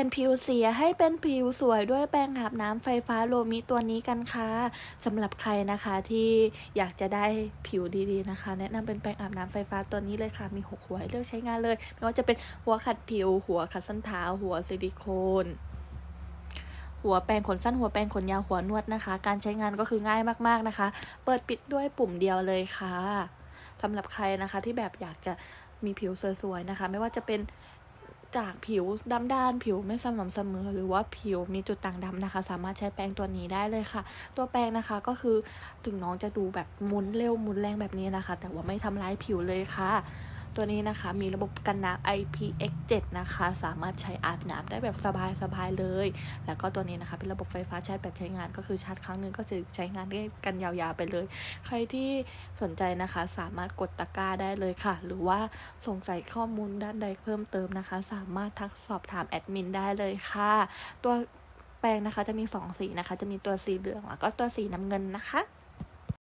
ยนผิวเสียให้เป็นผิวสวยด้วยแปรงอาบน้ำไฟฟ้าโลมิตัวนี้กันค่ะสำหรับใครนะคะที่อยากจะได้ผิวดีๆนะคะ แนะนำเป็นแปรงอาบน้ำไฟฟ้าตัวนี้เลยค่ะ มีหกหัวให้เลือกใช้งานเลย ไม่ว่าจะเป็นหัวขัดผิว หัวขัดส้นเท้า หัวซิลิโคนหัวแปรงขนสั้นหัวแปรงขนยาวหัวนวดนะคะ การใช้งานก็คือง่ายมากๆนะคะ เปิดปิดด้วยปุ่มเดียวเลยค่ะสำหรับใครนะคะที่แบบอยากจะมีผิวสวยๆนะคะ ไม่ว่าจะเป็น จากผิวดำด้านผิวไม่สม่ำเสมอ หรือว่าผิวมีจุดต่างดำนะคะ สามารถใช้แปรงตัวนี้ได้เลยค่ะ ตัวแปรงนะคะก็คือถึงน้องจะดูแบบหมุนเร็วหมุนแรงแบบนี้นะคะ แต่ว่าไม่ทำร้ายผิวเลยค่ะ ตัวนี้นะคะมีระบบกันน้ำ IPX7 นะคะ สามารถใช้อาบน้ำได้แบบสบายๆเลย แล้วก็ตัวนี้นะคะ เป็นระบบไฟฟ้าชาร์จแบตใช้งาน ก็คือชาร์จครั้งหนึ่งก็จะใช้งานได้กันยาวๆไปเลย ใครที่สนใจนะคะ สามารถกดตะกร้าได้เลยค่ะ หรือว่าสงสัยข้อมูลด้านใดเพิ่มเติมนะคะ สามารถทักสอบถามแอดมินได้เลยค่ะ ตัวแปรงนะคะจะมีสองสีนะคะ จะมีตัวสีเหลืองแล้วก็ตัวสีน้ำเงินนะคะ